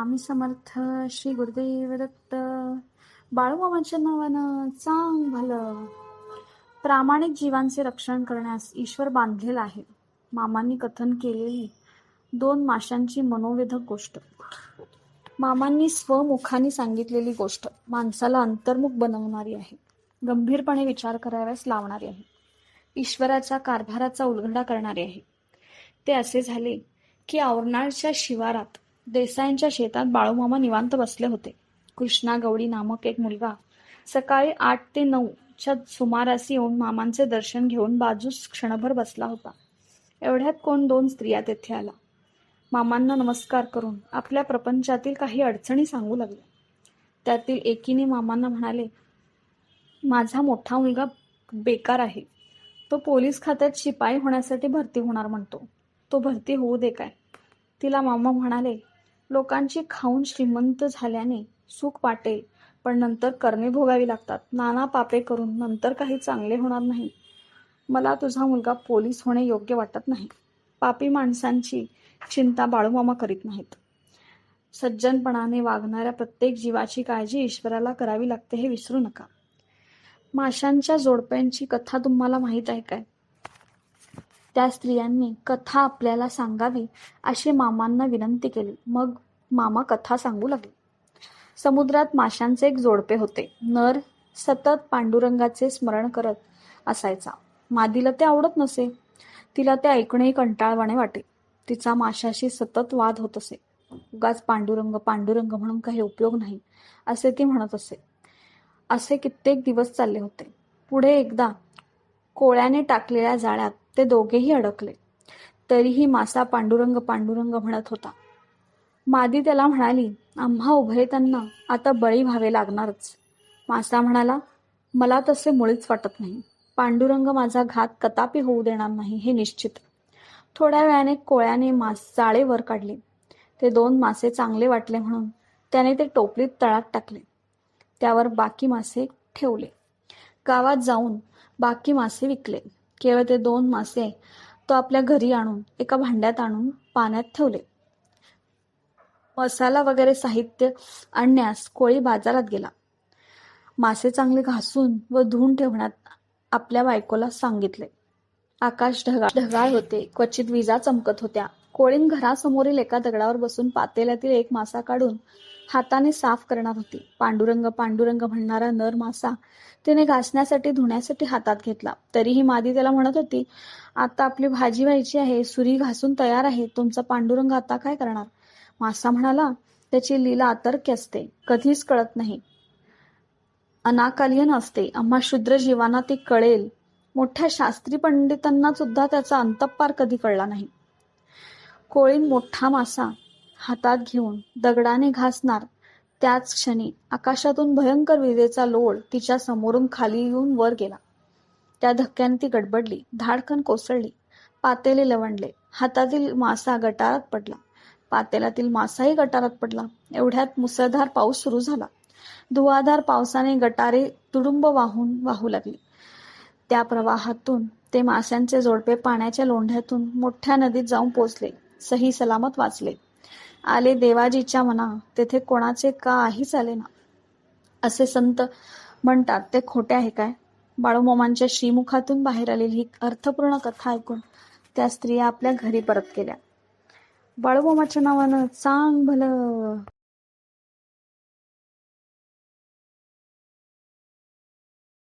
आम्ही समर्थ श्री गुरुदेव दत्त बाळूमामाच्या नावानं चांग भलं. प्रामाणिक जीवांचे रक्षण करण्यास ईश्वर बांधलेला आहे. मामांनी कथन केलेली दोन माशांची मनोवेधक गोष्ट. मामांनी स्वमुखाने सांगितलेली गोष्ट माणसाला अंतर्मुख बनवणारी आहे. गंभीरपणे विचार कराव्यास लावणारी आहे. ईश्वराच्या कारभाराचा उलगडा करणारी आहे. ते असे झाले की औरनाळच्या शिवारात देसाईंच्या शेतात बाळूमामा निवांत बसले होते. कृष्णा गवळी नामक एक मुलगा सकाळी आठ ते नऊ च्या सुमारास येऊन मामांचे दर्शन घेऊन बाजूस क्षणभर बसला होता. एवढ्यात कोण दोन स्त्रिया तेथे आला मामांना नमस्कार करून आपल्या प्रपंचातील काही अडचणी सांगू लागल्या. त्यातील एकीने मामांना म्हणाले माझा मोठा मुलगा बेकार आहे. तो पोलीस खात्यात शिपाई होण्यासाठी भरती होणार म्हणतो. तो भरती होऊ दे काय? तिला मामा म्हणाले लोकांची खाऊन श्रीमंत झाल्याने सुख वाटेल पण नंतर कर्मे भोगावी लागतात. नाना पापे करून नंतर काही चांगले होणार नाही. मला तुझा मुलगा पोलीस होणे योग्य वाटत नाही. पापी माणसांची चिंता बाळूमामा करीत नाहीत. सज्जनपणाने वागणाऱ्या प्रत्येक जीवाची काळजी ईश्वराला करावी लागते हे विसरू नका. माशांच्या जोडप्यांची कथा तुम्हाला माहीत आहे काय? त्या स्त्रियांनी कथा आपल्याला सांगावी अशी मामांना विनंती केली. मग मामा कथा सांगू लागले. समुद्रात माशांचे एक जोडपे होते. नर सतत पांडुरंगाचे स्मरण करत असायचा. मादीला ते आवडत नसे. तिला ते ऐकणेही कंटाळवाणे वाटे. तिचा माशाशी सतत वाद होत असे. उगाच पांडुरंग पांडुरंग म्हणून काही उपयोग नाही असे ती म्हणत असे. असे कित्येक दिवस चालले होते. पुढे एकदा कोळ्याने टाकलेल्या जाळ्यात ते दोघेही अडकले. तरीही मासा पांडुरंग पांडुरंग म्हणत होता. मादी त्याला म्हणाली आम्हा उभयतांना आता बळी व्हावे लागणारच. मासा म्हणाला मला तसे मुळीच वाटत नाही. पांडुरंग माझा घात कतापी होऊ देणार नाही हे निश्चित. थोड्या वेळाने कोळ्याने मास जाळे वर काढले. ते दोन मासे चांगले वाटले म्हणून त्याने ते टोपलीत तळात टाकले. त्यावर बाकी मासे ठेवले. गावात जाऊन बाकी मासे विकले. केवळ ते दोन मासे तो आपल्या घरी आणून एका भांड्यात आणून पाण्यात ठेवले. मसाला वगैरे साहित्य आणण्यास कोळी बाजारात गेला. मासे चांगले घासून व धुवून ठेवण्यात आपल्या बायकोला सांगितले. आकाश ढगाळ ढगाळ होते. क्वचित विजा चमकत होत्या. कोळीन घरासमोरील एका दगडावर बसून पातेल्यातील एक मासा काढून हाताने साफ करणार होती. पांडुरंग पांडुरंग म्हणणारा नर मासा तिने घासण्यासाठी धुण्यासाठी हातात घेतला. तरीही मादी त्याला म्हणत होती आता आपली भाजी व्हायची आहे सुरी घासून तयार आहे तुमचा पांडुरंग आता काय करणार? मासा म्हणाला त्याची लीला अतर्क्य असते कधीच कळत नाही. अनाकालीन असते. आम्हा शूद्र जीवांना ती कळेल. मोठ्या शास्त्री पंडितांना सुद्धा त्याचा अंतपार कधी कळला नाही. कोळीन मोठा मासा हातात घेऊन दगडाने घासणार. त्याच क्षणी आकाशातून भयंकर विजेचा लोळ तिच्या समोरून खाली येऊन वर गेला. त्या धक्क्याने ती गडबडली धाडकन कोसळली. पातेले लवणले हातातील मासा गटारात पडला. पातेल्यातील मासाही गटारात पडला. एवढ्यात मुसळधार पाऊस सुरू झाला. धुवाधार पावसाने गटारे तुडुंब वाहून वाहू लागली. त्या प्रवाहातून ते माशांचे जोडपे पाण्याच्या लोंढ्यातून मोठ्या नदीत जाऊन पोचले. सही सलामत वाचले. आले देवाजीच्या मना तेथे कोणाचे काहीच आले ना. असे संत म्हणतात ते खोटे आहे काय? बाळूमामांच्या श्रीमुखातून बाहेर आलेली ही अर्थपूर्ण कथा ऐकून त्या स्त्रिया आपल्या घरी परत केल्या बाळूमामाच्या नावानं चांग भलं.